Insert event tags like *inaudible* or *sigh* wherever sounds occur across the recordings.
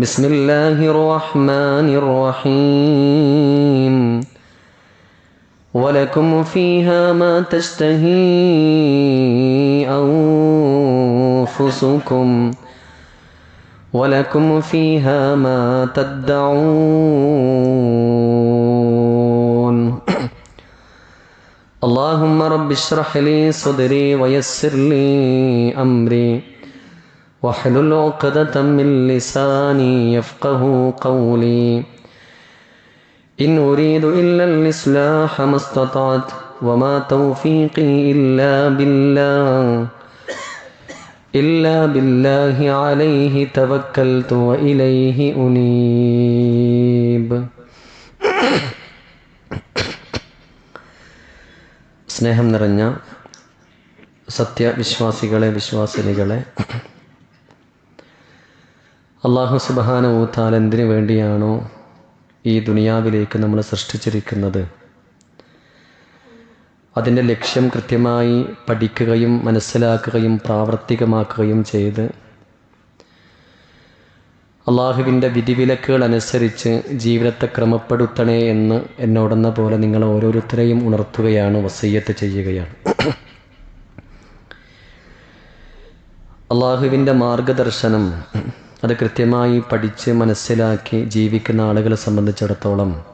بسم الله الرحمن الرحيم. ولكم فيها ما تشتهي أنفسكم. ولكم فيها ما تدعون. اللهم رب اشرح لي صدري ويسر لي أمري. واحلل عقدة من لساني يفقه قولي إن أريد إلا الإصلاح ما استطعت وما توفيقي إلا بالله إلا بالله عليه توكلت وإليه أنيب സ്നേഹം നിറഞ്ഞ സത്യവിശ്വാസികളെ വിശ്വാസിനികളെ അള്ളാഹു സുബാനവൂത്താൽ എന്തിനു വേണ്ടിയാണോ ഈ ദുനിയാവിലേക്ക് നമ്മൾ സൃഷ്ടിച്ചിരിക്കുന്നത്? അതിന്റെ ലക്ഷ്യം കൃത്യമായി പഠിക്കുകയും മനസ്സിലാക്കുകയും പ്രാവർത്തികമാക്കുകയും ചെയ്ത് അള്ളാഹുവിന്റെ വിധിവിലക്കുകൾ അനുസരിച്ച് ജീവിതത്തെ ക്രമപ്പെടുത്തണേ എന്ന് എന്നോടെന്ന പോലെ നിങ്ങൾ ഓരോരുത്തരെയും ഉണർത്തുകയാണ് വസയ്യത്ത് ചെയ്യുകയാണ്. അള്ളാഹുവിന്റെ മാർഗദർശനം അത് കൃത്യമായി പഠിച്ച് മനസ്സിലാക്കി ജീവിക്കുന്ന ആളുകളെ സംബന്ധിച്ചിടത്തോളം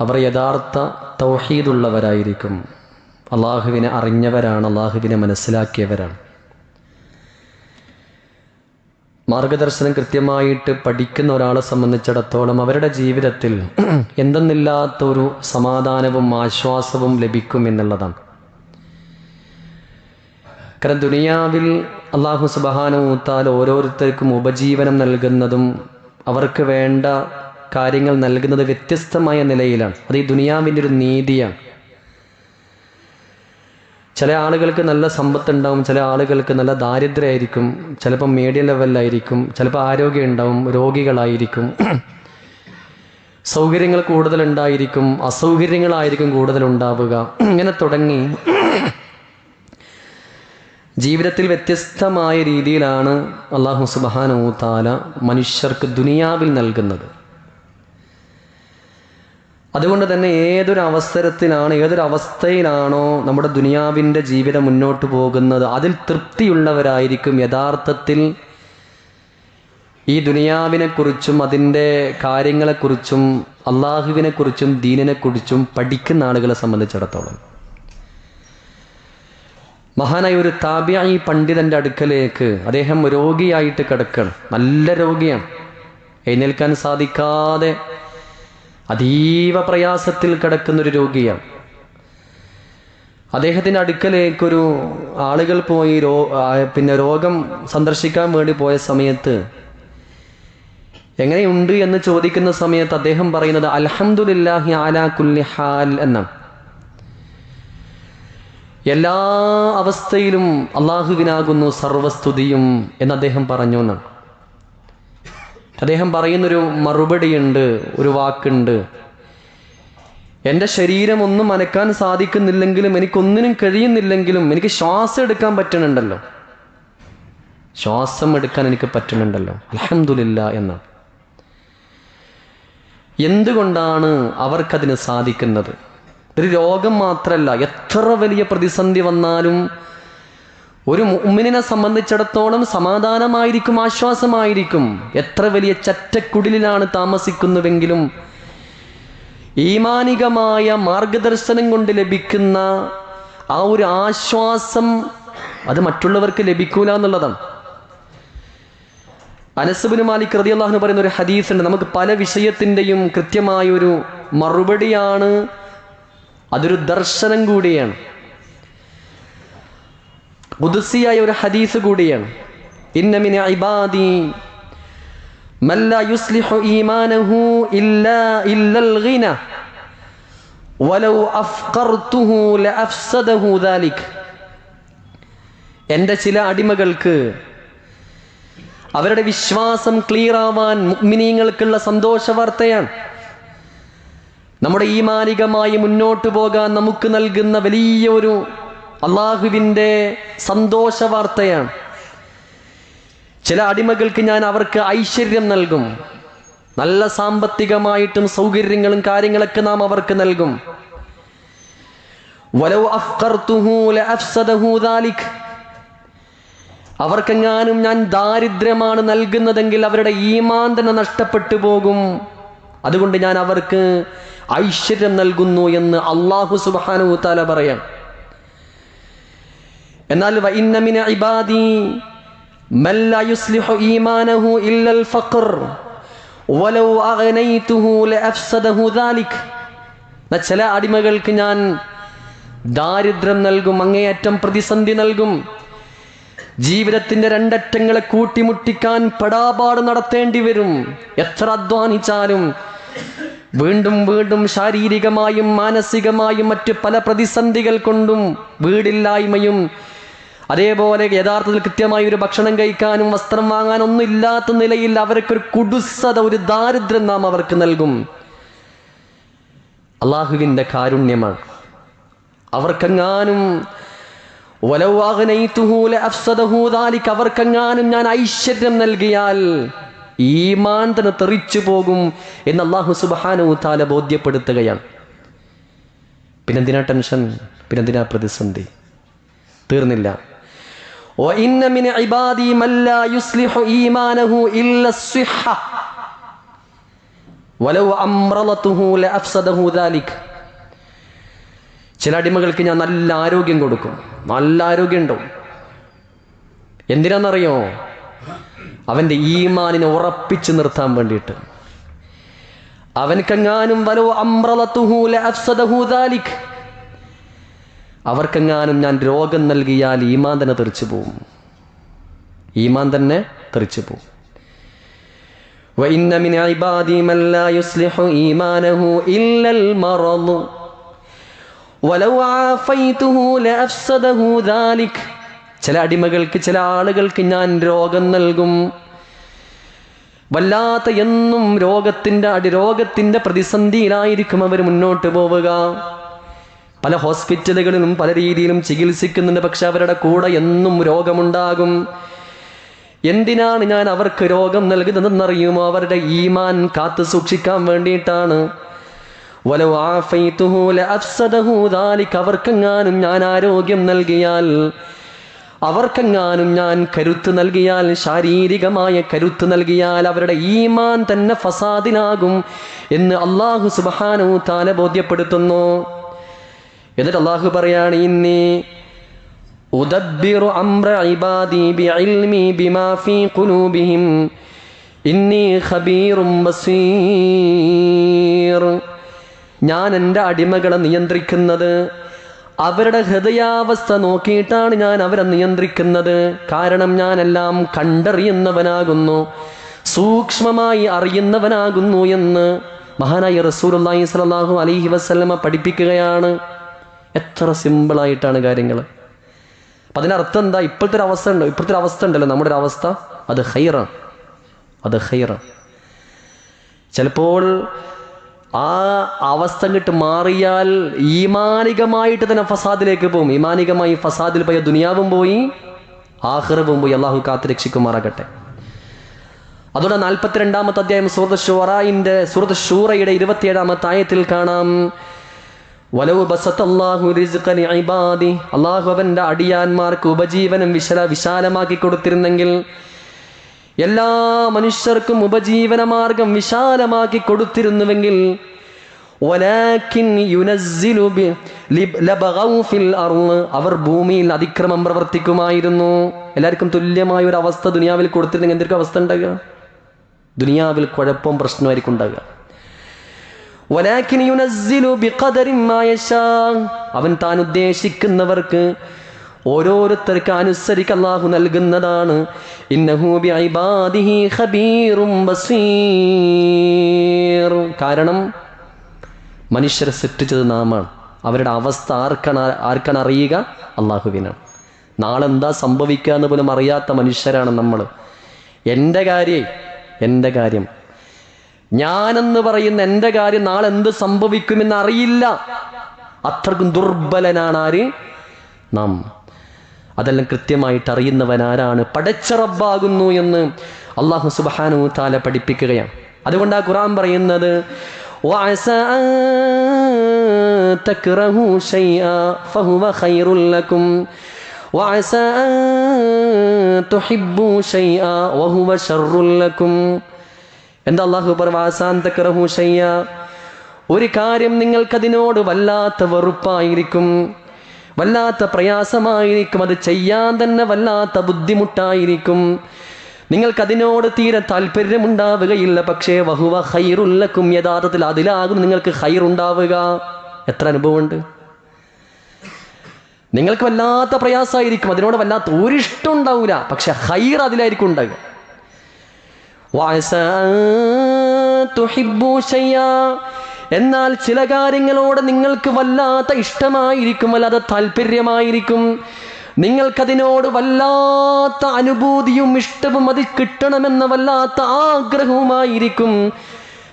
അവർ യഥാർത്ഥ തൗഹീദുള്ളവരായിരിക്കും. അള്ളാഹുവിനെ അറിഞ്ഞവരാണ് അള്ളാഹുവിനെ മനസ്സിലാക്കിയവരാണ്. മാർഗദർശനം കൃത്യമായിട്ട് പഠിക്കുന്ന ഒരാളെ സംബന്ധിച്ചിടത്തോളം അവരുടെ ജീവിതത്തിൽ *clears throat* എന്തെന്നില്ലാത്തൊരു സമാധാനവും ആശ്വാസവും ലഭിക്കും എന്നുള്ളതാണ്. കാരണം ദുനിയാവിൽ അള്ളാഹു സുബഹാനൂത്താൽ ഓരോരുത്തർക്കും ഉപജീവനം നൽകുന്നതും അവർക്ക് വേണ്ട കാര്യങ്ങൾ നൽകുന്നത് വ്യത്യസ്തമായ നിലയിലാണ്. അത് ഈ ദുനിയാവിന്റെ ഒരു നീതിയാണ്. ചില ആളുകൾക്ക് നല്ല സമ്പത്ത് ഉണ്ടാവും ചില ആളുകൾക്ക് നല്ല ദാരിദ്ര്യമായിരിക്കും ചിലപ്പോൾ മീഡിയം ലെവലിലായിരിക്കും ചിലപ്പോൾ ആരോഗ്യം ഉണ്ടാവും രോഗികളായിരിക്കും. *clears throat* സൗകര്യങ്ങൾ കൂടുതലുണ്ടായിരിക്കും അസൗകര്യങ്ങളായിരിക്കും കൂടുതലുണ്ടാവുക. *clears throat* ഇങ്ങനെ തുടങ്ങി. *clears throat* ജീവിതത്തിൽ വ്യത്യസ്തമായ രീതിയിലാണ് അള്ളാഹു സുബാനൂത്താല താല മനുഷ്യർക്ക് ദുനിയാവിൽ നൽകുന്നത്. അതുകൊണ്ട് തന്നെ ഏതൊരു അവസരത്തിലാണ് ഏതൊരു അവസ്ഥയിലാണോ നമ്മുടെ ദുനിയാവിന്റെ ജീവിതം മുന്നോട്ട് പോകുന്നത് അതിൽ തൃപ്തിയുള്ളവരായിരിക്കും യഥാർത്ഥത്തിൽ ഈ ദുനിയാവിനെക്കുറിച്ചും അതിന്റെ കാര്യങ്ങളെക്കുറിച്ചും അള്ളാഹുവിനെക്കുറിച്ചും ദീനിനെക്കുറിച്ചും പഠിക്കുന്ന ആളുകളെ സംബന്ധിച്ചിടത്തോളം. മഹാനായ ഒരു താബിയായി പണ്ഡിതന്റെ അടുക്കലേക്ക് അദ്ദേഹം രോഗിയായിട്ട് കിടക്കണം. നല്ല രോഗിയാണ്. എഴുന്നേൽക്കാൻ സാധിക്കാതെ അതീവ പ്രയാസത്തിൽ കിടക്കുന്ന ഒരു രോഗിയാണ്. അദ്ദേഹത്തിന്റെ അടുക്കലേക്കൊരു ആളുകൾ പോയി രോ പിന്നെ രോഗം സന്ദർശിക്കാൻ വേണ്ടി പോയ സമയത്ത് എങ്ങനെയുണ്ട് എന്ന് ചോദിക്കുന്ന സമയത്ത് അദ്ദേഹം പറയുന്നത് അലഹമുല്ലാഹി ആലാ കുല്ലി ഹാൽ എന്നാണ്. എല്ലാ അവസ്ഥയിലും അള്ളാഹുവിനാകുന്നു സർവസ്തുതിയും എന്ന് അദ്ദേഹം പറഞ്ഞു എന്നാണ്. അദ്ദേഹം പറയുന്നൊരു മറുപടിയുണ്ട് ഒരു വാക്കുണ്ട്. എന്റെ ശരീരം ഒന്നും അനക്കാൻ സാധിക്കുന്നില്ലെങ്കിലും എനിക്കൊന്നിനും കഴിയുന്നില്ലെങ്കിലും എനിക്ക് ശ്വാസം എടുക്കാൻ പറ്റണുണ്ടല്ലോ ശ്വാസം എടുക്കാൻ എനിക്ക് പറ്റുന്നുണ്ടല്ലോ. അലഹമില്ല എന്ന് എന്തുകൊണ്ടാണ് അവർക്കതിന് സാധിക്കുന്നത്? ഒരു രോഗം മാത്രമല്ല എത്ര വലിയ പ്രതിസന്ധി വന്നാലും ഒരു മുമ്മിനെ സംബന്ധിച്ചിടത്തോളം സമാധാനമായിരിക്കും ആശ്വാസമായിരിക്കും. എത്ര വലിയ ചറ്റക്കുടിലാണ് താമസിക്കുന്നുവെങ്കിലും ഈമാനികമായ മാർഗദർശനം കൊണ്ട് ലഭിക്കുന്ന ആ ഒരു ആശ്വാസം അത് മറ്റുള്ളവർക്ക് ലഭിക്കൂല എന്നുള്ളതാണ്. അനസുബിന് മാലിക് റതി അള്ളാഹുന് പറയുന്ന ഒരു ഹദീസ് ഉണ്ട് നമുക്ക് പല വിഷയത്തിന്റെയും കൃത്യമായ ഒരു മറുപടിയാണ് അതൊരു ദർശനം കൂടിയാണ്. ഉദസിയായ ഒരു ഹദീസ് കൂടിയാണ്. ഇന്നമിന് ഇബാദി മല്ല യുസ്ലിഹു ഈമാനഹു ഇല്ലാ ഇല്ലൽ ഗിന വലൗ അഫ്ഖർതുഹു ലഅഫ്സദഹു ദാലിക്. എന്റെ ചില അടിമകൾക്ക് അവരുടെ വിശ്വാസം ക്ലിയർ ആവാൻ മുഗ്മിനീങ്ങൾക്കുള്ള സന്തോഷ വാർത്തയാണ് നമ്മുടെ ഈമാനികമായി മുന്നോട്ട് പോകാൻ നമുക്ക് നൽകുന്ന വലിയ ഒരു അള്ളാഹുവിന്റെ സന്തോഷ വാർത്തയാണ് ചില അടിമകൾക്ക് ഞാൻ അവർക്ക് ഐശ്വര്യം നൽകും. നല്ല സാമ്പത്തികമായിട്ടും സൗകര്യങ്ങളും കാര്യങ്ങളൊക്കെ നാം അവർക്ക് നൽകും. അവർക്കെങ്ങാനും ഞാൻ ദാരിദ്ര്യമാണ് നൽകുന്നതെങ്കിൽ അവരുടെ ഈമാൻ തന്നെ നഷ്ടപ്പെട്ടു പോകും. അതുകൊണ്ട് ഞാൻ അവർക്ക് ഐശ്വര്യം നൽകുന്നു എന്ന് അള്ളാഹു സുബ്ഹാനഹു തആല പറയാം എന്നാൽ വൈന്നമിന ഇബാദി ഈമാനഹു ഇല്ലൽ ഫഖർ അഗ്നൈതുഹു ലഅഫ്സദഹു ചില അടിമകൾക്ക് ഞാൻ ദാരിദ്ര്യം നൽകും അങ്ങേയറ്റം പ്രതിസന്ധി നൽകും. ജീവിതത്തിന്റെ രണ്ടറ്റങ്ങളെ കൂട്ടിമുട്ടിക്കാൻ പെടാപാട് നടത്തേണ്ടി വരും. എത്ര അധ്വാനിച്ചാലും വീണ്ടും വീണ്ടും ശാരീരികമായും മാനസികമായും മറ്റു പല പ്രതിസന്ധികൾ കൊണ്ടും വീടില്ലായ്മയും അതേപോലെ യഥാർത്ഥത്തിൽ കൃത്യമായി ഒരു ഭക്ഷണം കഴിക്കാനും വസ്ത്രം വാങ്ങാനും ഒന്നും ഇല്ലാത്ത നിലയിൽ അവർക്കൊരു കുടുസത ഒരു ദാരിദ്ര്യം നാം അവർക്ക് നൽകും. അള്ളാഹുവിന്റെ കാരുണ്യമാണ്. അവർക്കെങ്ങാനും വലവാഹനൈത്തുഹൂലഅഫ്സദഹൂദാലിക് അവർക്കെങ്ങാനും ഞാൻ ഐശ്വര്യം നൽകിയാൽ ഈമാൻ തന്നെ തെറിച്ചു പോകും എന്ന് അള്ളാഹു സുബാനു താല ബോധ്യപ്പെടുത്തുകയാണ്. പിന്നെന്തിനാ ടെൻഷൻ? പിന്നെന്തിനാ പ്രതിസന്ധി? തീർന്നില്ല. ചില അടിമകൾക്ക് ഞാൻ നല്ല ആരോഗ്യം കൊടുക്കും. നല്ല ആരോഗ്യം ഉണ്ടാവും. എന്തിനാണെന്നറിയോ അവൻ്റെ ഈമാനിനെ ഉറപ്പിച്ചു നിർത്താൻ വേണ്ടിയിട്ട് അവൻക്കെങ്ങാനും വലോ അമ്രലത്തുഹു ലഅഫ്സദഹു ദാലിക് അവർക്കെങ്ങാനും ഞാൻ രോഗം നൽകിയാൽ ഈമാൻ തന്നെ തെറിച്ചു പോവും ഈമാൻ തന്നെ തെറിച്ചു പോവും وإن من عبادي من لا يصلح إيمانه إلا المرض ولو عافيته لأفسده ذلك ചില അടിമകൾക്ക് ചില ആളുകൾക്ക് ഞാൻ രോഗം നൽകും. വല്ലാത്ത എന്നും രോഗത്തിന്റെ അടി രോഗത്തിന്റെ പ്രതിസന്ധിയിലായിരിക്കും അവർ മുന്നോട്ട് പോവുക. പല ഹോസ്പിറ്റലുകളിലും പല രീതിയിലും ചികിത്സിക്കുന്നുണ്ട് പക്ഷെ അവരുടെ കൂടെ എന്നും രോഗമുണ്ടാകും. എന്തിനാണ് ഞാൻ അവർക്ക് രോഗം നൽകുന്നതെന്നറിയുമോ? അവരുടെ ഈമാൻ കാത്തു സൂക്ഷിക്കാൻ വേണ്ടിയിട്ടാണ്. അവർക്ക് അവർക്കെങ്ങാനും ഞാൻ ആരോഗ്യം നൽകിയാൽ അവർക്കെങ്ങാനും ഞാൻ കരുത്ത് നൽകിയാൽ ശാരീരികമായ കരുത്ത് നൽകിയാൽ അവരുടെ ഈമാൻ തന്നെ ഫസാദിനാകും എന്ന് അള്ളാഹു സുബാനു താല ബോധ്യപ്പെടുത്തുന്നു. എന്നിട്ട് അള്ളാഹു പറയാണ് ഇന്നി ഉദബ്ബിറു അംറ ഇബാദി ബിഇൽമി ബിമാ ഫീ ഖുലൂബിഹിം ഇന്നി ഖബീറും ബസീർ. ഞാൻ എന്റെ അടിമകളെ നിയന്ത്രിക്കുന്നത് അവരുടെ ഹൃദയാവസ്ഥ നോക്കിയിട്ടാണ് ഞാൻ അവരെ നിയന്ത്രിക്കുന്നത്. കാരണം ഞാനെല്ലാം കണ്ടറിയുന്നവനാകുന്നു. സൂക്ഷ്മമായി അറിയുന്നവനാകുന്നു എന്ന് മഹാനായ റസൂലുള്ളാഹി സ്വല്ലല്ലാഹു അലൈഹി വസല്ലമ പഠിപ്പിക്കുകയാണ്. എത്ര സിമ്പിളായിട്ടാണ് കാര്യങ്ങൾ അപ്പം അതിനർത്ഥം എന്താ? ഇപ്പോഴത്തെ ഒരു അവസ്ഥ ഉണ്ട്? ഇപ്പോഴത്തെ ഒരു അവസ്ഥ ഉണ്ടല്ലോ. നമ്മുടെ ഒരു അവസ്ഥ. അത് ഹൈറ അത് ഹൈറ ചിലപ്പോൾ ആ അവസ്ഥ കിട്ട് മാറിയാൽ ഈമാനികമായിട്ട് തന്നെ ഫസാദിലേക്ക് പോകും ഈമാനികമായി ഫസാദിൽ പോയ ദുനിയാവും പോയി ആഹ്റവും പോയി. അള്ളാഹു കാത്ത് രക്ഷിക്കുമാറാകട്ടെ. അതുകൊണ്ട് നാൽപ്പത്തിരണ്ടാമത്തെ അധ്യായം സൂറത്ത് ഷുറായിന്റെ സൂറത്ത് ഷൂറയുടെ ഇരുപത്തിയേഴാമത്തെ ആയത്തിൽ കാണാം. അള്ളാഹു അവന്റെ അടിയാന്മാർക്ക് ഉപജീവനം വിശല വിശാലമാക്കി കൊടുത്തിരുന്നെങ്കിൽ എല്ലാ മനുഷ്യർക്കും ഉപജീവന മാർഗം വിശാലമാക്കി കൊടുത്തിരുന്നുവെങ്കിൽ അവർ ഭൂമിയിൽ അതിക്രമം പ്രവർത്തിക്കുമായിരുന്നു. എല്ലാവർക്കും തുല്യമായ ഒരു അവസ്ഥ ദുനിയാവിൽ കൊടുത്തിരുന്നെങ്കിൽ എന്തൊക്കെ അവസ്ഥ ഉണ്ടാകുക ദുനിയാവിൽ കുഴപ്പം പ്രശ്നമായിരിക്കും ഉണ്ടാകുക അവൻ താൻ ഉദ്ദേശിക്കുന്നവർക്ക് ഓരോരുത്തർക്ക് അനുസരിക്ക് അള്ളാഹു നൽകുന്നതാണ്. കാരണം മനുഷ്യരെ സൃഷ്ടിച്ചത് നാമാണ്. അവരുടെ അവസ്ഥ ആർക്കാണ് ആർക്കാണ് അറിയുക? അള്ളാഹുവിനാണ് നാളെ എന്താ സംഭവിക്കുക എന്ന് പോലും അറിയാത്ത മനുഷ്യരാണ് നമ്മൾ എന്റെ കാര്യേ എന്റെ കാര്യം. ഞാനെന്ന് പറയുന്ന എന്റെ കാര്യം നാളെ എന്ത് സംഭവിക്കുമെന്ന് അറിയില്ല. അത്രക്കും ദുർബലനാണ് ആര്? നാം. അതെല്ലാം കൃത്യമായിട്ട് അറിയുന്നവൻ ആരാണ്? പടച്ചറബാകുന്നു എന്ന് അള്ളാഹു സുബാനു താല പഠിപ്പിക്കുകയാണ്. അതുകൊണ്ട് ആ ഖുറാൻ പറയുന്നത് എന്താ ഒരു കാര്യം നിങ്ങൾക്കതിനോട് വല്ലാത്ത വെറുപ്പായിരിക്കും. വല്ലാത്ത പ്രയാസമായിരിക്കും. അത് ചെയ്യാൻ തന്നെ വല്ലാത്ത ബുദ്ധിമുട്ടായിരിക്കും. നിങ്ങൾക്കതിനോട് തീരെ താല്പര്യമുണ്ടാവുകയില്ല. പക്ഷേ വഹുവ ഹൈറുല്ലക്കും യഥാർത്ഥത്തിൽ അതിലാകും നിങ്ങൾക്ക് ഹൈറുണ്ടാവുക എത്ര അനുഭവമുണ്ട്? നിങ്ങൾക്ക് വല്ലാത്ത പ്രയാസമായിരിക്കും. അതിനോട് വല്ലാത്ത ഒരിഷ്ടം ഉണ്ടാവില്ല പക്ഷെ ഹൈർ അതിലായിരിക്കും ഉണ്ടാകുക എന്നാൽ ചില കാര്യങ്ങളോട് നിങ്ങൾക്ക് വല്ലാത്ത ഇഷ്ടമായിരിക്കും വല്ലാത്ത താല്പര്യമായിരിക്കും. നിങ്ങൾക്കതിനോട് വല്ലാത്ത അനുഭൂതിയും ഇഷ്ടവും അത് കിട്ടണമെന്ന വല്ലാത്ത ആഗ്രഹവുമായിരിക്കും.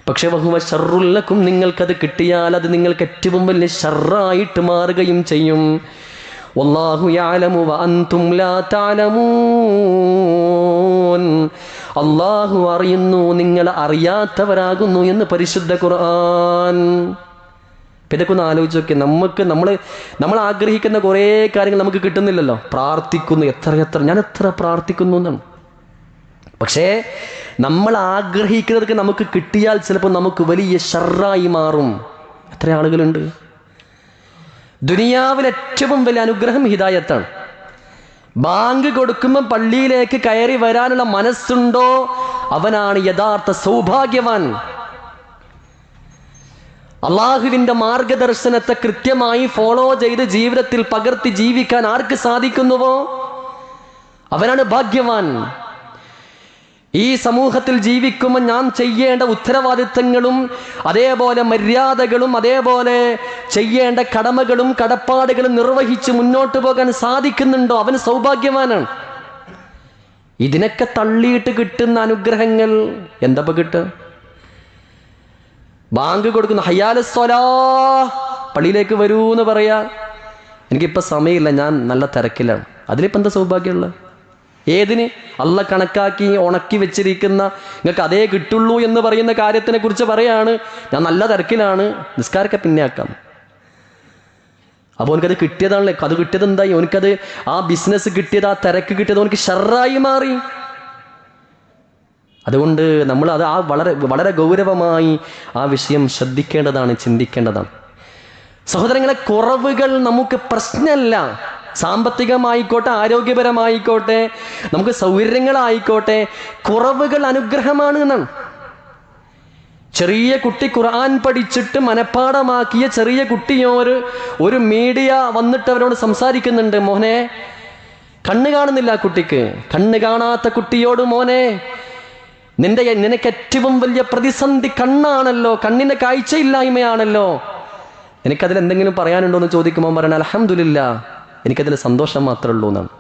പക്ഷെ ബഹുവ ഷറുള്ളക്കും നിങ്ങൾക്കത് കിട്ടിയാൽ അത് നിങ്ങൾക്ക് ഏറ്റവും വലിയ ഷറായിട്ട് മാറുകയും ചെയ്യും. വല്ലാഹു അന്തും ലാ അള്ളാഹു അറിയുന്നു നിങ്ങൾ അറിയാത്തവരാകുന്നു എന്ന് പരിശുദ്ധ ഖുർആൻ. ഇതൊക്കെ ഒന്ന് ആലോചിച്ച് നോക്കി നമുക്ക് നമ്മൾ നമ്മൾ ആഗ്രഹിക്കുന്ന കുറേ കാര്യങ്ങൾ നമുക്ക് കിട്ടുന്നില്ലല്ലോ. പ്രാർത്ഥിക്കുന്നു എത്ര എത്ര ഞാൻ എത്ര പ്രാർത്ഥിക്കുന്നു എന്നാണ്. പക്ഷേ നമ്മൾ ആഗ്രഹിക്കുന്നതൊക്കെ നമുക്ക് കിട്ടിയാൽ ചിലപ്പോൾ നമുക്ക് വലിയ ഷർറായി മാറും. എത്ര ആളുകളുണ്ട്? ദുനിയാവിൽ ഏറ്റവും വലിയ അനുഗ്രഹം ഹിദായത്താണ്. ബാങ്ക് കൊടുക്കുമ്പോൾ പള്ളിയിലേക്ക് കയറി വരാനുള്ള മനസ്സുണ്ടോ? അവനാണ് യഥാർത്ഥ സൗഭാഗ്യവാൻ. അള്ളാഹുവിന്റെ മാർഗദർശനത്തെ കൃത്യമായി ഫോളോ ചെയ്ത് ജീവിതത്തിൽ പകർത്തി ജീവിക്കാൻ ആർക്ക് സാധിക്കുന്നുവോ? അവനാണ് ഭാഗ്യവാൻ. ഈ സമൂഹത്തിൽ ജീവിക്കുമ്പോൾ ഞാൻ ചെയ്യേണ്ട ഉത്തരവാദിത്തങ്ങളും അതേപോലെ മര്യാദകളും അതേപോലെ ചെയ്യേണ്ട കടമകളും കടപ്പാടുകളും നിർവഹിച്ച് മുന്നോട്ട് പോകാൻ സാധിക്കുന്നുണ്ടോ? അവന് സൗഭാഗ്യവാനാണ്. ഇതിനൊക്കെ തള്ളിയിട്ട് കിട്ടുന്ന അനുഗ്രഹങ്ങൾ എന്താ കിട്ടുക? ബാങ്ക് കൊടുക്കുന്ന ഹയ്യാലസ്വലാ പള്ളിയിലേക്ക് വരൂ എന്ന് പറയാ. എനിക്കിപ്പോൾ സമയമില്ല ഞാൻ നല്ല തിരക്കിലാണ്. അതിലിപ്പോൾ എന്താ സൗഭാഗ്യമുള്ളത്? ഏതിന്? അല്ല കണക്കാക്കി ഉണക്കി വെച്ചിരിക്കുന്ന നിങ്ങൾക്ക് അതേ കിട്ടുള്ളൂ എന്ന് പറയുന്ന കാര്യത്തിനെ കുറിച്ച് പറയാണ്. ഞാൻ നല്ല തിരക്കിലാണ്. നിസ്കാരമൊക്കെ പിന്നെ ആക്കാം. അപ്പോൾ എനിക്കത് കിട്ടിയതാണല്ലേ? അത് കിട്ടിയത് എന്തായി എനിക്കത് ആ ബിസിനസ് കിട്ടിയത് ആ തിരക്ക് കിട്ടിയത് എനിക്ക് ഷെറായി മാറി. അതുകൊണ്ട് നമ്മൾ അത് ആ വളരെ വളരെ ഗൗരവമായി ആ വിഷയം ശ്രദ്ധിക്കേണ്ടതാണ് ചിന്തിക്കേണ്ടതാണ്. സഹോദരങ്ങളെ കുറവുകൾ നമുക്ക് പ്രശ്നമല്ല. സാമ്പത്തികമായിക്കോട്ടെ ആരോഗ്യപരമായിക്കോട്ടെ നമുക്ക് സൗകര്യങ്ങളായിക്കോട്ടെ കുറവുകൾ അനുഗ്രഹമാണ് എന്നാണ്. ചെറിയ കുട്ടി ഖുർആൻ പഠിച്ചിട്ട് മനഃപ്പാടമാക്കിയ ചെറിയ കുട്ടിയോര് ഒരു മീഡിയ വന്നിട്ട് അവരോട് സംസാരിക്കുന്നുണ്ട് മോനെ കണ്ണ് കാണുന്നില്ല കുട്ടിക്ക്. കണ്ണ് കാണാത്ത കുട്ടിയോട് മോനെ നിന്റെ നിനക്ക് ഏറ്റവും വലിയ പ്രതിസന്ധി കണ്ണാണല്ലോ കണ്ണിന്റെ കാഴ്ചയില്ലായ്മയാണല്ലോ. എനിക്കതിൽ എന്തെങ്കിലും പറയാനുണ്ടോ എന്ന് ചോദിക്കുമ്പോൾ പറയണ അലഹമില്ല എനിക്കതിൽ സന്തോഷം മാത്രമേ ഉള്ളൂ എന്നാണ്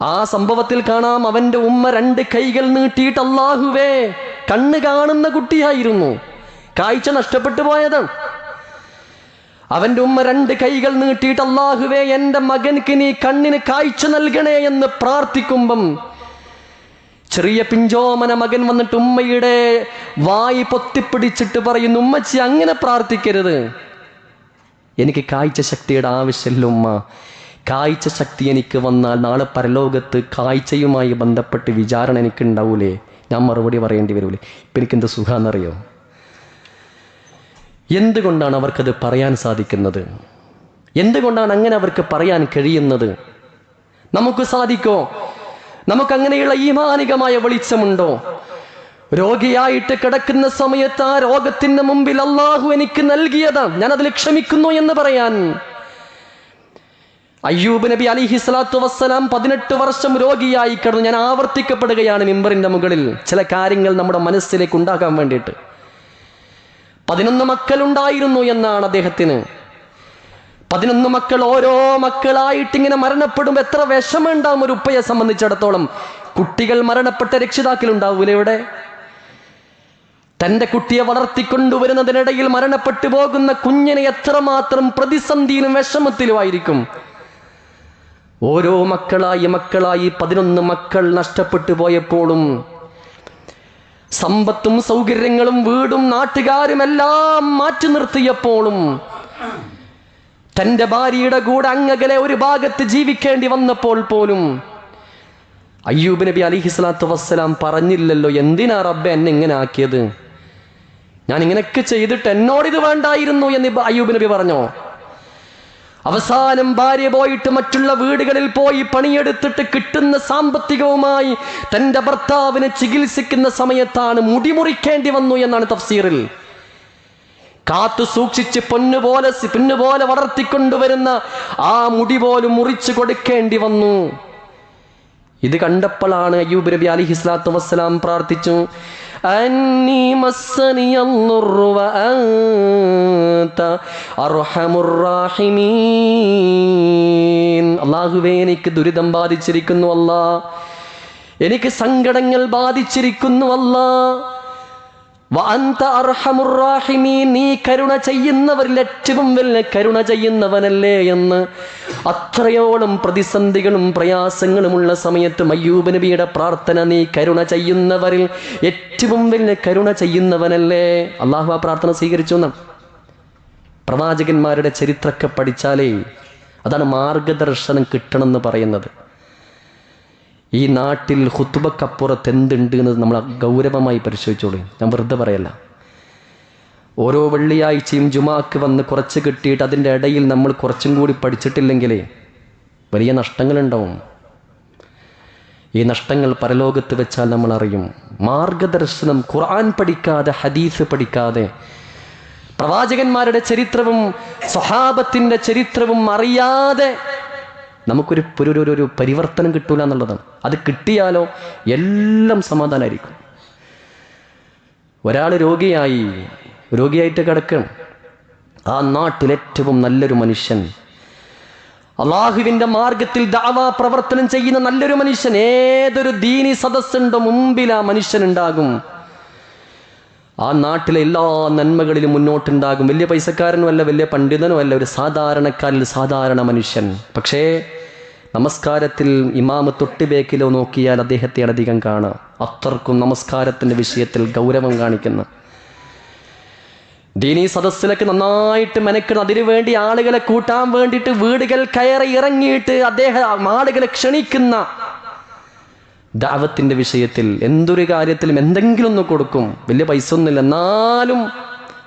ആ സംഭവത്തിൽ കാണാം അവന്റെ ഉമ്മ രണ്ട് കൈകൾ നീട്ടിയിട്ട് അള്ളാഹുവേ കണ്ണ് കാണുന്ന കുട്ടിയായിരുന്നു. കാഴ്ച നഷ്ടപ്പെട്ടു പോയതാണ് അവന്റെ ഉമ്മ രണ്ട് കൈകൾ നീട്ടിയിട്ട് അള്ളാഹുവേ എന്റെ മകൻക്ക് നീ കണ്ണിന് കാഴ്ച നൽകണേ എന്ന് പ്രാർത്ഥിക്കുമ്പം ചെറിയ പിഞ്ചോമന മകൻ വന്നിട്ട് ഉമ്മയുടെ വായി പൊത്തിപ്പിടിച്ചിട്ട് പറയുന്നു ഉമ്മച്ചി അങ്ങനെ പ്രാർത്ഥിക്കരുത്. എനിക്ക് കാഴ്ച ശക്തിയുടെ ആവശ്യമില്ല ഉമ്മ കാഴ്ച ശക്തി എനിക്ക് വന്നാൽ നാളെ പരലോകത്ത് കാഴ്ചയുമായി ബന്ധപ്പെട്ട് വിചാരണ എനിക്ക് ഉണ്ടാവൂലേ ഞാൻ മറുപടി പറയേണ്ടി വരൂലേ? ഇപ്പം എനിക്കെന്ത് സുഖമെന്നറിയോ എന്തുകൊണ്ടാണ് അവർക്കത് പറയാൻ സാധിക്കുന്നത്? എന്തുകൊണ്ടാണ് അങ്ങനെ അവർക്ക് പറയാൻ കഴിയുന്നത്? നമുക്ക് സാധിക്കോ? നമുക്ക് അങ്ങനെയുള്ള ഈമാനികമായ വെളിച്ചമുണ്ടോ? രോഗിയായിട്ട് കിടക്കുന്ന സമയത്ത് ആ രോഗത്തിന്റെ മുമ്പിൽ അള്ളാഹു എനിക്ക് നൽകിയതാണ്. ഞാൻ അതിൽ ക്ഷമിക്കുന്നു എന്ന് പറയാൻ. അയ്യൂബ് നബി അലിഹി സ്വലാത്തു വസ്സലാം പതിനെട്ട് വർഷം രോഗിയായി കിടന്നു ഞാൻ ആവർത്തിക്കപ്പെടുകയാണ് മിമ്പറിന്റെ മുകളിൽ. ചില കാര്യങ്ങൾ നമ്മുടെ മനസ്സിലേക്ക് ഉണ്ടാക്കാൻ വേണ്ടിയിട്ട്. പതിനൊന്ന് മക്കളുണ്ടായിരുന്നു എന്നാണ് അദ്ദേഹത്തിന്. പതിനൊന്ന് മക്കൾ ഓരോ മക്കളായിട്ട് ഇങ്ങനെ മരണപ്പെടുമ്പോൾ എത്ര വിഷമുണ്ടാവും ഒരു ഉപ്പയെ സംബന്ധിച്ചിടത്തോളം. കുട്ടികൾ മരണപ്പെട്ട രക്ഷിതാക്കൾ ഉണ്ടാവൂലേ ഇവിടെ? തന്റെ കുട്ടിയെ വളർത്തിക്കൊണ്ടുവരുന്നതിനിടയിൽ മരണപ്പെട്ടു പോകുന്ന കുഞ്ഞിനെ എത്രമാത്രം പ്രതിസന്ധിയിലും വിഷമത്തിലുമായിരിക്കും. ഓരോ മക്കളായി മക്കളായി പതിനൊന്ന് മക്കൾ നഷ്ടപ്പെട്ടു പോയപ്പോഴും സമ്പത്തും സൗകര്യങ്ങളും വീടും നാട്ടുകാരും എല്ലാം മാറ്റി നിർത്തിയപ്പോഴും തന്റെ ഭാര്യയുടെ കൂടെ അങ്ങകലെ ഒരു ഭാഗത്ത് ജീവിക്കേണ്ടി വന്നപ്പോൾ പോലും അയ്യൂബ് നബി അലിഹിസ്ലാത്തു വസ്സലാം പറഞ്ഞില്ലല്ലോ എന്തിനാ റബ്ബെ എന്നെ ഇങ്ങനെ ആക്കിയത്? ഞാൻ ഇങ്ങനെയൊക്കെ ചെയ്തിട്ട് എന്നോട് ഇത് വേണ്ടായിരുന്നു എന്ന് അയ്യൂബ് നബി പറഞ്ഞോ? അവസാനം ഭാര്യ പോയിട്ട് മറ്റുള്ള വീടുകളിൽ പോയി പണിയെടുത്തിട്ട് കിട്ടുന്ന സാമ്പത്തികവുമായി തന്റെ ഭർത്താവിനെ ചികിത്സിക്കുന്ന സമയത്താണ് മുടിമുറിക്കേണ്ടി വന്നു എന്നാണ് തഫ്സീറിൽ. കാത്തു സൂക്ഷിച്ച് പൊന്നുപോലെ പൊന്നുപോലെ വളർത്തിക്കൊണ്ടുവരുന്ന ആ മുടി പോലും മുറിച്ചു കൊടുക്കേണ്ടി വന്നു. ഇത് കണ്ടപ്പോഴാണ് അയ്യൂബ് നബി അലി ഹിസ്ലാത്തു വസ്സലാം പ്രാർത്ഥിച്ചു. അന്നീ മസ്സനിയന്നുറു വഅൻത അർഹമുർ റാഹിമീൻ. അല്ലാഹുവേ എനിക്ക് ദുരിതം ബാധിച്ചിരിക്കുന്നു അല്ലാ. എനിക്ക് സങ്കടങ്ങൾ ബാധിച്ചിരിക്കുന്നു അല്ലാ. നീ കരുണ ചെയ്യുന്നവരിൽ ഏറ്റവും വലിയ കരുണ ചെയ്യുന്നവനല്ലേ എന്ന് അത്രയോളം പ്രതിസന്ധികളും പ്രയാസങ്ങളുമുള്ള സമയത്ത് മയ്യൂബ് നബിയുടെ പ്രാർത്ഥന നീ കരുണ ചെയ്യുന്നവരിൽ ഏറ്റവും വലിയ കരുണ ചെയ്യുന്നവനല്ലേ? അള്ളാഹു ആ പ്രാർത്ഥന സ്വീകരിച്ചു എന്നാണ്. പ്രവാചകന്മാരുടെ ചരിത്രമൊക്കെ പഠിച്ചാലേ അതാണ് മാർഗദർശനം കിട്ടണമെന്ന് പറയുന്നത്. ഈ നാട്ടിൽ ഹുത്തുബക്കപ്പുറത്ത് എന്തുണ്ട് എന്ന് നമ്മൾ ഗൗരവമായി പരിശോധിച്ചോളൂ. ഞാൻ വെറുതെ പറയല്ല. ഓരോ വെള്ളിയാഴ്ചയും ജുമാക്ക് വന്ന് കുറച്ച് കിട്ടിയിട്ട് അതിന്റെ ഇടയിൽ നമ്മൾ കുറച്ചും കൂടി പഠിച്ചിട്ടില്ലെങ്കിൽ വലിയ നഷ്ടങ്ങളുണ്ടാവും. ഈ നഷ്ടങ്ങൾ പരലോകത്ത് വെച്ചാൽ നമ്മൾ അറിയും. മാർഗദർശനം ഖുർആൻ പഠിക്കാതെ ഹദീസ് പഠിക്കാതെ പ്രവാചകന്മാരുടെ ചരിത്രവും സ്വഹാബത്തിന്റെ ചരിത്രവും അറിയാതെ നമുക്കൊരു ഒരു ഒരു- പരിവർത്തനം കിട്ടൂല എന്നുള്ളതാണ് അത് കിട്ടിയാലോ എല്ലാം സമാധാനമായിരിക്കും ഒരാൾ രോഗിയായി രോഗിയായിട്ട് കിടക്കണം. ആ നാട്ടിൽ ഏറ്റവും നല്ലൊരു മനുഷ്യൻ. അള്ളാഹുവിന്റെ മാർഗത്തിൽ ദാവാ പ്രവർത്തനം ചെയ്യുന്ന നല്ലൊരു മനുഷ്യൻ. ഏതൊരു ദീനി സദസ്സുണ്ടോ മുമ്പിൽ ആ മനുഷ്യനുണ്ടാകും. ആ നാട്ടിലെ എല്ലാ നന്മകളിലും മുന്നോട്ടുണ്ടാകും. വലിയ പൈസക്കാരനും അല്ല വലിയ പണ്ഡിതനും അല്ല ഒരു സാധാരണക്കാരിൽ സാധാരണ മനുഷ്യൻ. പക്ഷേ നമസ്കാരത്തിൽ ഇമാമ് തൊട്ടുബേക്കിലോ നോക്കിയാൽ അദ്ദേഹത്തെ അധികം കാണാം അത്രക്കും നമസ്കാരത്തിന്റെ വിഷയത്തിൽ ഗൗരവം കാണിക്കുന്നു. ദീനീ സദസ്സിലൊക്കെ നന്നായിട്ട് മെനക്കണം അതിനു വേണ്ടി ആളുകളെ കൂട്ടാൻ വേണ്ടിയിട്ട് വീടുകൾ കയറി ഇറങ്ങിയിട്ട് അദ്ദേഹം ആളുകളെ ക്ഷണിക്കുന്ന ദാവത്തിന്റെ വിഷയത്തിൽ എന്തൊരു കാര്യത്തിലും എന്തെങ്കിലും ഒന്ന് കൊടുക്കും. വലിയ പൈസ ഒന്നുമില്ല എന്നാലും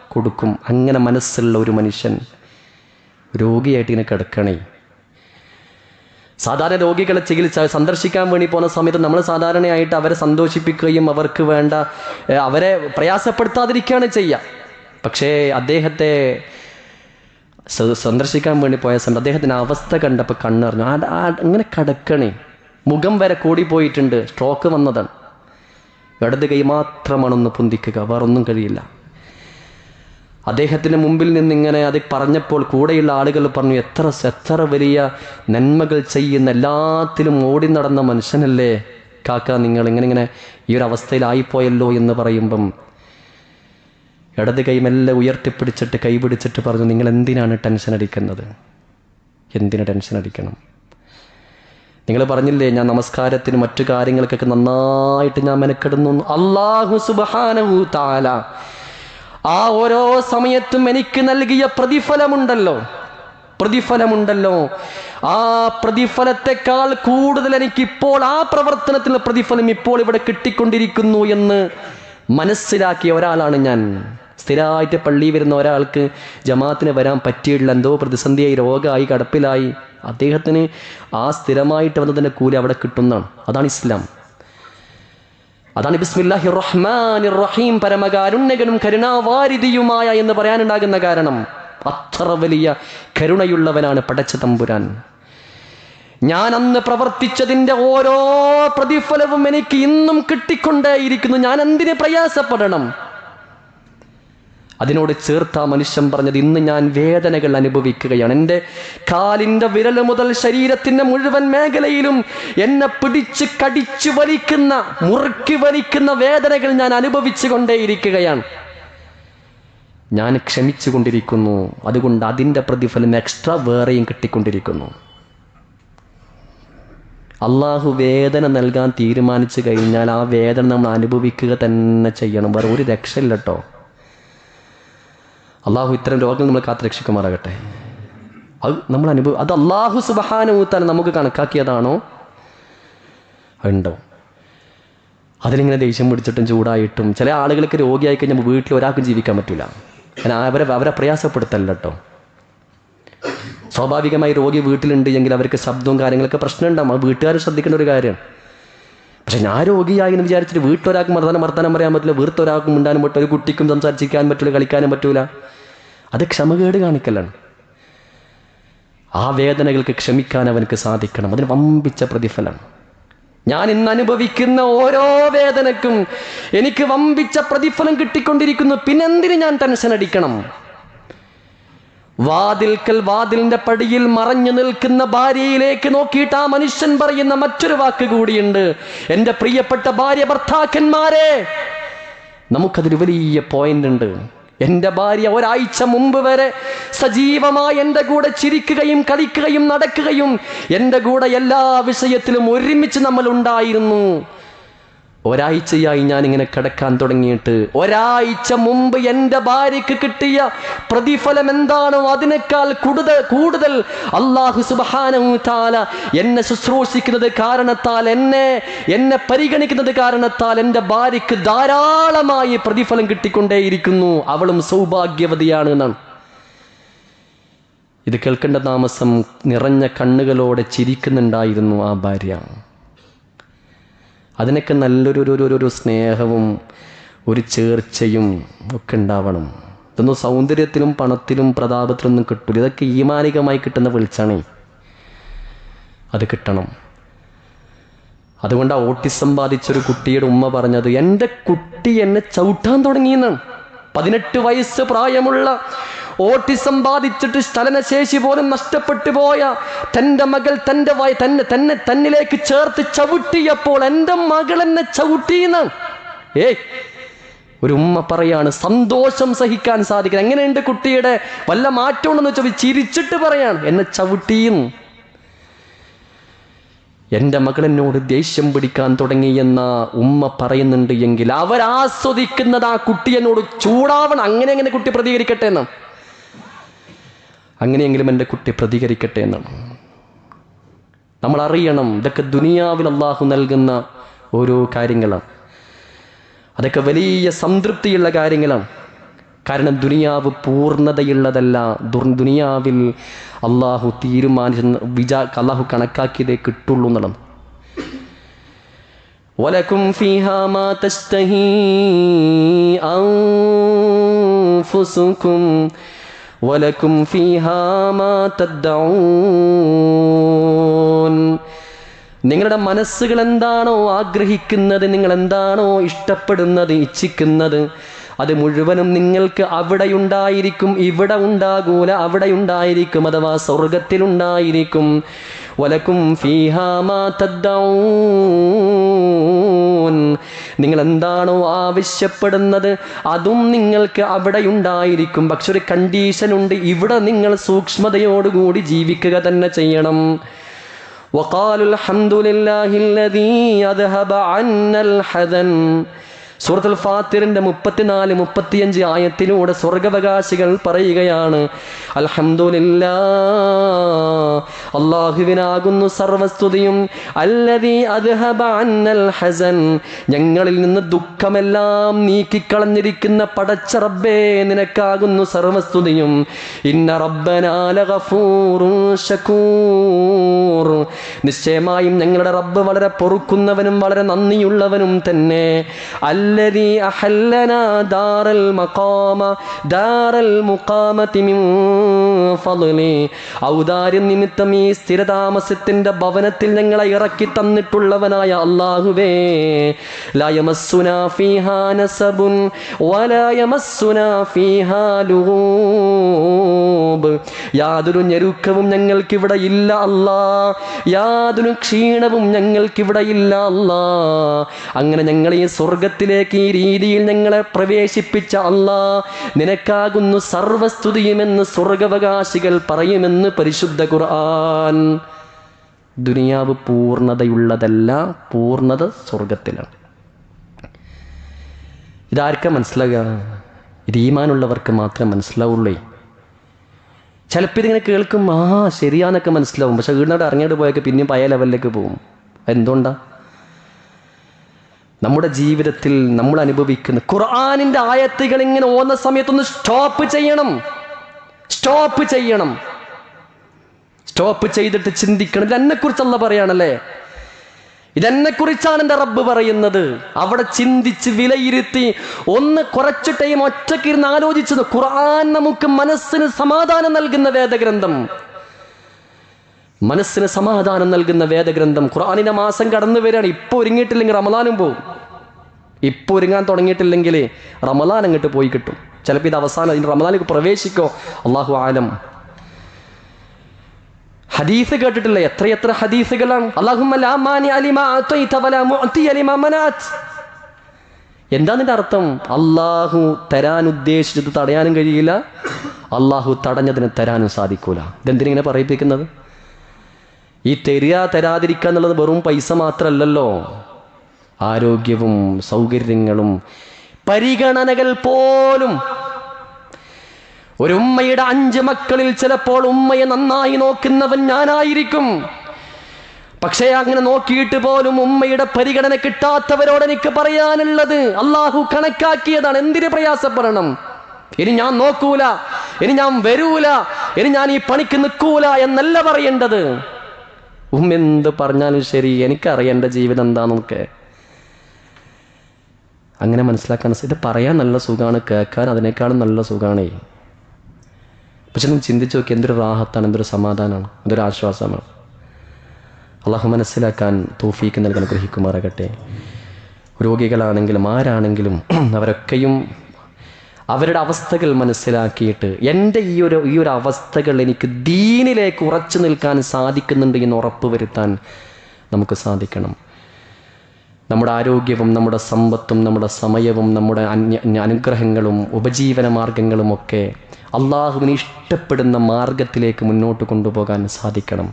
കൊടുക്കും. അങ്ങനെ മനസ്സുള്ള ഒരു മനുഷ്യൻ രോഗിയായിട്ട് ഇങ്ങനെ കിടക്കണേ. സാധാരണ രോഗികളെ ചികിത്സ സന്ദർശിക്കാൻ വേണ്ടി പോകുന്ന സമയത്ത് നമ്മൾ സാധാരണയായിട്ട് അവരെ സന്തോഷിപ്പിക്കുകയും അവർക്ക് വേണ്ട അവരെ പ്രയാസപ്പെടുത്താതിരിക്കുകയാണ് ചെയ്യുക. പക്ഷേ അദ്ദേഹത്തെ സന്ദർശിക്കാൻ വേണ്ടി പോയ സമയത്ത് അദ്ദേഹത്തിന്റെ അവസ്ഥ കണ്ടപ്പോൾ കണ്ണറിഞ്ഞു. അങ്ങനെ കിടക്കണേ. മുഖം വരെ കൂടിപ്പോയിട്ടുണ്ട്. സ്ട്രോക്ക് വന്നതാണ്. ഇടത് കൈ മാത്രമാണൊന്ന് പൊന്തിക്കുക. വേറൊന്നും കഴിയില്ല. അദ്ദേഹത്തിന് മുമ്പിൽ നിന്ന് ഇങ്ങനെ അത് പറഞ്ഞപ്പോൾ കൂടെയുള്ള ആളുകൾ പറഞ്ഞു എത്ര എത്ര വലിയ നന്മകൾ ചെയ്യുന്ന എല്ലാത്തിലും ഓടി നടന്ന മനുഷ്യനല്ലേ? കാക്ക നിങ്ങൾ ഇങ്ങനെ ഇങ്ങനെ ഈ ഒരു അവസ്ഥയിലായിപ്പോയല്ലോ എന്ന് പറയുമ്പം ഇടത് കൈ മെല്ലെ ഉയർത്തിപ്പിടിച്ചിട്ട് കൈ പിടിച്ചിട്ട് പറഞ്ഞു നിങ്ങൾ എന്തിനാണ് ടെൻഷൻ അടിക്കുന്നത്? എന്തിനു ടെൻഷൻ അടിക്കണം? നിങ്ങൾ പറഞ്ഞില്ലേ ഞാൻ നമസ്കാരത്തിന് മറ്റു കാര്യങ്ങൾക്കൊക്കെ നന്നായിട്ട് ഞാൻ മെനക്കെടുന്നു അള്ളാഹു സുബ്ഹാനഹു താല ആ ഓരോ സമയത്തും എനിക്ക് നൽകിയ പ്രതിഫലമുണ്ടല്ലോ. പ്രതിഫലമുണ്ടല്ലോ. ആ പ്രതിഫലത്തെക്കാൾ കൂടുതൽ എനിക്ക് ഇപ്പോൾ ആ പ്രവർത്തനത്തിനുള്ള പ്രതിഫലം ഇപ്പോൾ ഇവിടെ കിട്ടിക്കൊണ്ടിരിക്കുന്നു എന്ന് മനസ്സിലാക്കിയ ഒരാളാണ് ഞാൻ. സ്ഥിരമായിട്ട് പള്ളി വരുന്ന ഒരാൾക്ക് ജമാഅത്തിന് വരാൻ പറ്റിയിട്ടില്ല. എന്തോ പ്രതിസന്ധിയായി രോഗമായി കടപ്പിലായി. അദ്ദേഹത്തിന് ആ സ്ഥിരമായിട്ട് വന്നതിന്റെ കൂലി അവിടെ കിട്ടുന്നതാണ്. അതാണ് ഇസ്ലാം. അതാണ് ബിസ്മില്ലാഹി റഹ്മാൻ റഹീം പരമകാരുണ്യകനും കരുണാവാരിധിയുമായ എന്ന് പറയാനുണ്ടാകുന്ന കാരണം. അത്ര വലിയ കരുണയുള്ളവനാണ് പടച്ച തമ്പുരാൻ. ഞാൻ അന്ന് പ്രവർത്തിച്ചതിന്റെ ഓരോ പ്രതിഫലവും എനിക്ക് ഇന്നും കിട്ടിക്കൊണ്ടേയിരിക്കുന്നു. ഞാൻ എന്തിന് പ്രയാസപ്പെടണം? അതിനോട് ചേർത്ത ആ മനുഷ്യൻ പറഞ്ഞത് ഇന്ന് ഞാൻ വേദനകൾ അനുഭവിക്കുകയാണ്. എന്റെ കാലിന്റെ വിരൽ മുതൽ ശരീരത്തിന്റെ മുഴുവൻ മേഖലയിലും എന്നെ പിടിച്ച് കടിച്ചു വലിക്കുന്ന മുറുക്കി വലിക്കുന്ന വേദനകൾ ഞാൻ അനുഭവിച്ചു കൊണ്ടേയിരിക്കുകയാണ്. ഞാൻ ക്ഷമിച്ചു കൊണ്ടിരിക്കുന്നു അതുകൊണ്ട് അതിന്റെ പ്രതിഫലം എക്സ്ട്രാ വേറെയും കിട്ടിക്കൊണ്ടിരിക്കുന്നു. അള്ളാഹു വേദന നൽകാൻ തീരുമാനിച്ചു കഴിഞ്ഞാൽ ആ വേദന നമ്മൾ അനുഭവിക്കുക തന്നെ ചെയ്യണം. വേറെ ഒരു രക്ഷയില്ല കേട്ടോ അള്ളാഹു ഇത്തരം രോഗങ്ങൾ നമ്മൾ കാത്ത് രക്ഷിക്കുമാറാകട്ടെ. അത് നമ്മൾ അനുഭവം അത് അള്ളാഹു സുബഹാനുത്താൻ നമുക്ക് കണക്കാക്കിയതാണോ? ഉണ്ടോ അതിലിങ്ങനെ ദേഷ്യം പിടിച്ചിട്ടും ചൂടായിട്ടും ചില ആളുകൾക്ക് രോഗിയായി കഴിഞ്ഞാൽ വീട്ടിൽ ഒരാൾക്കും ജീവിക്കാൻ പറ്റില്ല ഞാൻ അവരെ അവരെ പ്രയാസപ്പെടുത്തല്ല കേട്ടോ. സ്വാഭാവികമായി രോഗി വീട്ടിലുണ്ട് എങ്കിൽ അവർക്ക് ശബ്ദവും കാര്യങ്ങളൊക്കെ പ്രശ്നമുണ്ടാകും വീട്ടുകാർ ശ്രദ്ധിക്കേണ്ട ഒരു കാര്യമാണ്. പക്ഷെ ഞാൻ രോഗിയായി എന്ന് വിചാരിച്ചിട്ട് വീട്ടൊരാൾക്ക് മർദ്ദനം വർത്തനം പറയാൻ പറ്റില്ല. വീർത്തൊരാൾക്കും മിണ്ടാനും പറ്റില്ല. ഒരു കുട്ടിക്കും സംസാരിച്ചിരിക്കാൻ പറ്റില്ല കളിക്കാനും പറ്റൂല. അത് ക്ഷമകേട് കാണിക്കലാണ്. ആ വേദനകൾക്ക് ക്ഷമിക്കാൻ അവനക്ക് സാധിക്കണം. അതിന് വമ്പിച്ച പ്രതിഫലമാണ് ഞാൻ ഇന്ന് അനുഭവിക്കുന്ന ഓരോ വേദനക്കും എനിക്ക് വമ്പിച്ച പ്രതിഫലം കിട്ടിക്കൊണ്ടിരിക്കുന്നു. പിന്നെന്തിന് ഞാൻ ടെൻഷൻ അടിക്കണം? വാതിൽക്കൽ വാതിലിന്റെ പടിയിൽ മറഞ്ഞു നിൽക്കുന്ന ഭാര്യയിലേക്ക് നോക്കിയിട്ട് ആ മനുഷ്യൻ പറയുന്ന മറ്റൊരു വാക്ക് കൂടിയുണ്ട്. എന്റെ പ്രിയപ്പെട്ട ഭാര്യ ഭർത്താക്കന്മാരെ നമുക്കതിൽ വലിയ പോയിന്റ് ഉണ്ട്. എന്റെ ഭാര്യ ഒരാഴ്ച മുമ്പ് വരെ സജീവമായി എന്റെ കൂടെ ചിരിക്കുകയും കളിക്കുകയും നടക്കുകയും എന്റെ കൂടെ എല്ലാ വിഷയത്തിലും ഒരുമിച്ച് നമ്മൾ ഉണ്ടായിരുന്നു. ഒരാഴ്ചയായി ഞാൻ ഇങ്ങനെ കിടക്കാൻ തുടങ്ങിയിട്ട് ഒരാഴ്ച മുമ്പ് എന്റെ ഭാര്യയ്ക്ക് കിട്ടിയ പ്രതിഫലം എന്താണോ അതിനേക്കാൾ കൂടുതൽ കൂടുതൽ അള്ളാഹു സുബാനു താല എന്നെ ശുശ്രൂഷിക്കുന്നത് കാരണത്താൽ എന്നെ എന്നെ പരിഗണിക്കുന്നത് കാരണത്താൽ എന്റെ ഭാര്യയ്ക്ക് ധാരാളമായി പ്രതിഫലം കിട്ടിക്കൊണ്ടേയിരിക്കുന്നു. അവളും സൗഭാഗ്യവതിയാണ് എന്നാണ്. ഇത് കേൾക്കേണ്ട താമസം നിറഞ്ഞ കണ്ണുകളോടെ ചിരിക്കുന്നുണ്ടായിരുന്നു ആ ഭാര്യ. അതിനൊക്കെ നല്ലൊരു ഒരു ഒരു സ്നേഹവും ഒരു ചേർച്ചയും ഒക്കെ ഉണ്ടാവണം. ഇതൊന്നും സൗന്ദര്യത്തിലും പണത്തിലും പ്രതാപത്തിലൊന്നും കിട്ടില്ല ഇതൊക്കെ ഈമാനികമായി കിട്ടുന്ന വെളിച്ചാണേ അത് കിട്ടണം. അതുകൊണ്ട് ഓട്ടിസം ബാധിച്ചൊരു കുട്ടിയുടെ ഉമ്മ പറഞ്ഞത് എന്റെ കുട്ടി എന്നെ ചവിട്ടാൻ തുടങ്ങിയെന്നാണ്. പതിനെട്ട് വയസ്സ് പ്രായമുള്ള ഓട്ടിസം ബാധിച്ചിട്ട് സ്ഥലനശേഷി പോലും നഷ്ടപ്പെട്ടു പോയ തന്റെ മകൾ തന്റെ വയ തന്നെ തന്നെ തന്നിലേക്ക് ചേർത്ത് ചവിട്ടിയപ്പോൾ എന്റെ മകൾ എന്നെ ചവിട്ടിയെന്ന്. ഏയ് ഒരു ഉമ്മ പറയാണ് സന്തോഷം സഹിക്കാൻ സാധിക്കുന്നത് എങ്ങനെയുണ്ട് കുട്ടിയുടെ വല്ല മാറ്റമുണ്ടെന്ന് വെച്ചാൽ ചിരിച്ചിട്ട് പറയാണ് എന്നെ ചവിട്ടിയെന്ന്. എന്റെ മകളെന്നോട് ദേഷ്യം പിടിക്കാൻ തുടങ്ങിയെന്ന ഉമ്മ പറയുന്നുണ്ട് എങ്കിൽ അവരാസ്വദിക്കുന്നത് ആ കുട്ടി എന്നോട് ചൂടാവണം. അങ്ങനെ അങ്ങനെ കുട്ടി പ്രതികരിക്കട്ടെ എന്നാണ് അങ്ങനെയെങ്കിലും എൻ്റെ കുട്ടി പ്രതികരിക്കട്ടെ എന്നാണ് നമ്മൾ അറിയണം ഇതൊക്കെ ദുനിയാവിൽ അള്ളാഹു നൽകുന്ന ഓരോ കാര്യങ്ങളാണ് അതൊക്കെ വലിയ സംതൃപ്തിയുള്ള കാര്യങ്ങളാണ് കാരണം ദുനിയാവ് പൂർണ്ണതയുള്ളതല്ല ദുർ ദുനിയാവിൽ അള്ളാഹു തീരുമാനിച്ച വിചാ അള്ളാഹു കണക്കാക്കിയതേ കിട്ടുള്ളൂ എന്നുള്ളത് ولكم فيها ما تشتهي أنفسكم ولكم فيها ما تدعون നിങ്ങളുടെ മനസ്സുകൾ എന്താണോ ആഗ്രഹിക്കുന്നത് നിങ്ങൾ എന്താണോ ഇഷ്ടപ്പെടുന്നത് ഇച്ഛിക്കുന്നത് അത് മുഴുവനും നിങ്ങൾക്ക് അവിടെ ഉണ്ടായിരിക്കും ഇവിടെ ഉണ്ടാകൂല അവിടെ ഉണ്ടായിരിക്കും അഥവാ സ്വർഗത്തിലുണ്ടായിരിക്കും വലക്കും ഫീഹാമാ തദ്ദഊൻ നിങ്ങൾ എന്താണോ ആവശ്യപ്പെടുന്നത് അതും നിങ്ങൾക്ക് അവിടെ ഉണ്ടായിരിക്കും പക്ഷെ ഒരു കണ്ടീഷൻ ഉണ്ട് ഇവിടെ നിങ്ങൾ സൂക്ഷ്മതയോടുകൂടി ജീവിക്കുക തന്നെ ചെയ്യണം وقالوا الحمد لله الذي أذهب عنا الحزن സൂറത്തുൽ ഫാത്തിറിന്റെ മുപ്പത്തിനാല് മുപ്പത്തിയഞ്ച് ആയത്തിലൂടെ സ്വർഗവകാശികൾ പറയുകയാണ് അൽഹംദുലില്ലാ അള്ളാഹുവിനാകുന്നു സർവസ്തുതിയും ഹസൻ. ഞങ്ങളിൽ നിന്ന് ദുഃഖമെല്ലാം നീക്കിക്കളഞ്ഞിരിക്കുന്ന പടച്ച റബ്ബേ നിനക്കാകുന്നു സർവസ്തുതിയും. ഇന്ന റബ്ബനാല നിശ്ചയമായും ഞങ്ങളുടെ റബ്ബ് വളരെ പൊറുക്കുന്നവനും വളരെ നന്ദിയുള്ളവനും തന്നെ. الذي أحلنا دار المقام دار المقامة من فضله ഔദാര്യം നിമിത്തം ഈ സ്ഥിരതാമസത്തിന്റെ ഭവനത്തിൽ ഞങ്ങളെ ഇറക്കി തന്നിട്ടുള്ളവനായ അള്ളാഹുവേ ലയമസ്സുനാ ഫീഹാ നസബുൻ വലയമസ്സുനാ ഫീഹാ ലൂബ് യാതൊരു ഞെരുക്കവും ഞങ്ങൾക്കിവിടെ ഇല്ല അല്ലാ യാതൊരു ക്ഷീണവും ഞങ്ങൾക്കിവിടെ ഇല്ല അല്ലാ അങ്ങനെ ഞങ്ങൾ ഈ സ്വർഗത്തിലേക്ക് ഈ രീതിയിൽ ഞങ്ങളെ പ്രവേശിപ്പിച്ച അല്ലാ നിനക്കാകുന്നു സർവസ്തുതിയുമെന്ന് സ്വർഗവകാശികൾ പറയുമെന്ന് പരിശുദ്ധ ഖുർആൻ. ദുനിയാവ് പൂർണതയുള്ളതല്ല പൂർണത സ്വർഗത്തിലാണ്. ഇതാർക്ക മനസ്സിലാകുക ഇത് ഈമാനുള്ളവർക്ക് മാത്രമേ മനസ്സിലാവുള്ളൂ. ചിലപ്പോൾ ഇതിങ്ങനെ കേൾക്കും ആ ശരിയാന്നൊക്കെ മനസ്സിലാവും. പക്ഷെ വീടിനോട് ഇറങ്ങിയിട്ട് പോയൊക്കെ പിന്നെയും പഴയ ലെവലിലേക്ക് പോകും. എന്തുകൊണ്ടാ നമ്മുടെ ജീവിതത്തിൽ നമ്മൾ അനുഭവിക്കുന്ന ഖുർആാനിന്റെ ആയത്തുകൾ ഇങ്ങനെ ഓന്ന സമയത്തൊന്ന് സ്റ്റോപ്പ് ചെയ്യണം. സ്റ്റോപ്പ് ചെയ്യണം. സ്റ്റോപ്പ് ചെയ്തിട്ട് ചിന്തിക്കണം. ഇതെന്നെ കുറിച്ചല്ല പറയാണല്ലേ ഇതെന്നെ കുറിച്ചാണ് എന്റെ റബ്ബ് പറയുന്നത്. അവിടെ ചിന്തിച്ച് വിലയിരുത്തി ഒന്ന് കുറച്ച് ടൈം ഒറ്റയ്ക്ക് ഇരുന്ന് ആലോചിച്ചത് ഖുർആൻ നമുക്ക് മനസ്സിന് സമാധാനം നൽകുന്ന വേദഗ്രന്ഥം. മനസ്സിന് സമാധാനം നൽകുന്ന വേദഗ്രന്ഥം. ഖുർആാനിന്റെ മാസം കടന്നു വരികയാണ്. ഇപ്പൊ ഒരുങ്ങിയിട്ടില്ലെങ്കിൽ റമദാനും പോവും. ഇപ്പോൾ ഒരുങ്ങാൻ തുടങ്ങിയിട്ടില്ലെങ്കിൽ റമദാൻ അങ്ങോട്ട് പോയി കിട്ടും. ചിലപ്പോൾ ഇത് അവസാനം അതിന് റമദാനിലേക്ക് പ്രവേശിക്കോ? അള്ളാഹു ആലം. ഹദീസ് കേട്ടിട്ടില്ല? എത്രയെത്ര ഹദീസുകളാണ്? എന്താ നിന്റെ അർത്ഥം? അള്ളാഹു തരാൻ ഉദ്ദേശിച്ചത് തടയാനും കഴിയില്ല. അള്ളാഹു തടഞ്ഞതിന് തരാനും സാധിക്കൂല. ഇതെന്തിനിങ്ങനെ പറയിപ്പിക്കുന്നത്? ഈ തരിക തരാതിരിക്കുക എന്നുള്ളത് വെറും പൈസ മാത്രമല്ലല്ലോ ആരോഗ്യവും സൗകര്യങ്ങളും പരിഗണനകൾ പോലും. ഒരു ഉമ്മയുടെ അഞ്ച് മക്കളിൽ ചിലപ്പോൾ ഉമ്മയെ നന്നായി നോക്കുന്നവൻ ഞാനായിരിക്കും. പക്ഷേ അങ്ങനെ നോക്കിയിട്ട് പോലും ഉമ്മയുടെ പരിഗണന കിട്ടാത്തവരോട് എനിക്ക് പറയാനുള്ളത് അള്ളാഹു കണക്കാക്കിയതാണ്. എന്തിനു പ്രയാസപ്പെടണം? ഇനി ഞാൻ നോക്കൂല ഇനി ഞാൻ വരൂല ഇനി ഞാൻ ഈ പണിക്ക് നിൽക്കൂല എന്നല്ല പറയേണ്ടത്. ഉമ്മ എന്ത് പറഞ്ഞാലും ശരി എനിക്കറിയേണ്ട ജീവിതം എന്താണെന്നൊക്കെ അങ്ങനെ മനസ്സിലാക്കാൻ ഇത് പറയാൻ നല്ല സുഖമാണ് കേൾക്കാൻ അതിനേക്കാളും നല്ല സുഖമാണേ പക്ഷെ നിങ്ങൾ ചിന്തിച്ചു നോക്കി എന്തൊരു റാഹത്താണ് എന്തൊരു സമാധാനമാണ് എന്തൊരു ആശ്വാസമാണ്. അള്ളാഹു മനസ്സിലാക്കാൻ തോഫീക്ക് നൽകാൻ ഗ്രഹിക്കുമാറാകട്ടെ. രോഗികളാണെങ്കിലും ആരാണെങ്കിലും *clears throat* അവരൊക്കെയും അവരുടെ അവസ്ഥകൾ മനസ്സിലാക്കിയിട്ട് എന്റെ ഈ ഒരു ഈ ഒരു അവസ്ഥകൾ എനിക്ക് ദീനിലേക്ക് ഉറച്ചു നിൽക്കാൻ സാധിക്കുന്നുണ്ട് എന്ന് ഉറപ്പ് വരുത്താൻ നമുക്ക് സാധിക്കണം. നമ്മുടെ ആരോഗ്യവും നമ്മുടെ സമ്പത്തും നമ്മുടെ സമയവും നമ്മുടെ അനുഗ്രഹങ്ങളും ഉപജീവന മാർഗങ്ങളും ഒക്കെ അള്ളാഹുവിന് ഇഷ്ടപ്പെടുന്ന മാർഗത്തിലേക്ക് മുന്നോട്ട് കൊണ്ടുപോകാൻ സാധിക്കണം.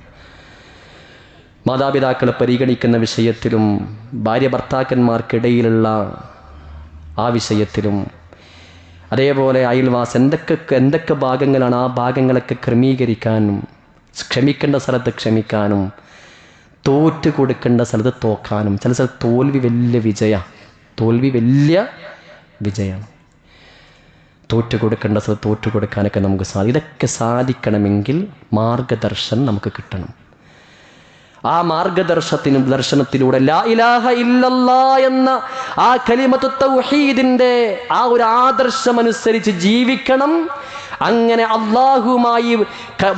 മാതാപിതാക്കളെ പരിഗണിക്കുന്ന വിഷയത്തിലും ഭാര്യ ഭർത്താക്കന്മാർക്കിടയിലുള്ള ആ വിഷയത്തിലും അതേപോലെ അയൽവാസ് എന്തൊക്കെ എന്തൊക്കെ ഭാഗങ്ങളാണ് ആ ഭാഗങ്ങളൊക്കെ ക്രമീകരിക്കാനും ക്ഷമിക്കേണ്ട സ്ഥലത്ത് ക്ഷമിക്കാനും തോറ്റ് കൊടുക്കേണ്ട സ്ഥലത്ത് തോക്കാനും. ചില സ്ഥലത്ത് തോൽവി വലിയ വിജയ. തോൽവി വലിയ വിജയമാണ്. തോറ്റു കൊടുക്കേണ്ട സ്ഥലത്ത് തോറ്റു കൊടുക്കാനൊക്കെ നമുക്ക് സാധിക്കും ഇതൊക്കെ സാധിക്കണമെങ്കിൽ മാർഗദർശനം നമുക്ക് കിട്ടണം. ആ മാർഗദർശത്തിന് ദർശനത്തിലൂടെ ലാ ഇലാഹ ഇല്ലല്ലാ എന്ന ആ കലിമത്ത് തൗഹീദിന്റെ ആ ഒരു ആദർശമനുസരിച്ച് ജീവിക്കണം. അങ്ങനെ അള്ളാഹുമായി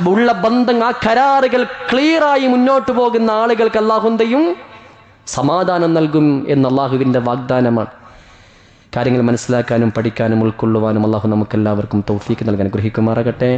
ഉള്ള ബന്ധം ആ കരാറുകൾ ക്ലിയറായി മുന്നോട്ട് പോകുന്ന ആളുകൾക്ക് അള്ളാഹുന്തയും സമാധാനം നൽകും എന്ന അള്ളാഹുവിന്റെ വാഗ്ദാനമാണ്. കാര്യങ്ങൾ മനസ്സിലാക്കാനും പഠിക്കാനും ഉൾക്കൊള്ളുവാനും അള്ളാഹു നമുക്കെല്ലാവർക്കും തൗഫീക്ക് നൽകാൻ ഗ്രഹിക്കുമാറാകട്ടെ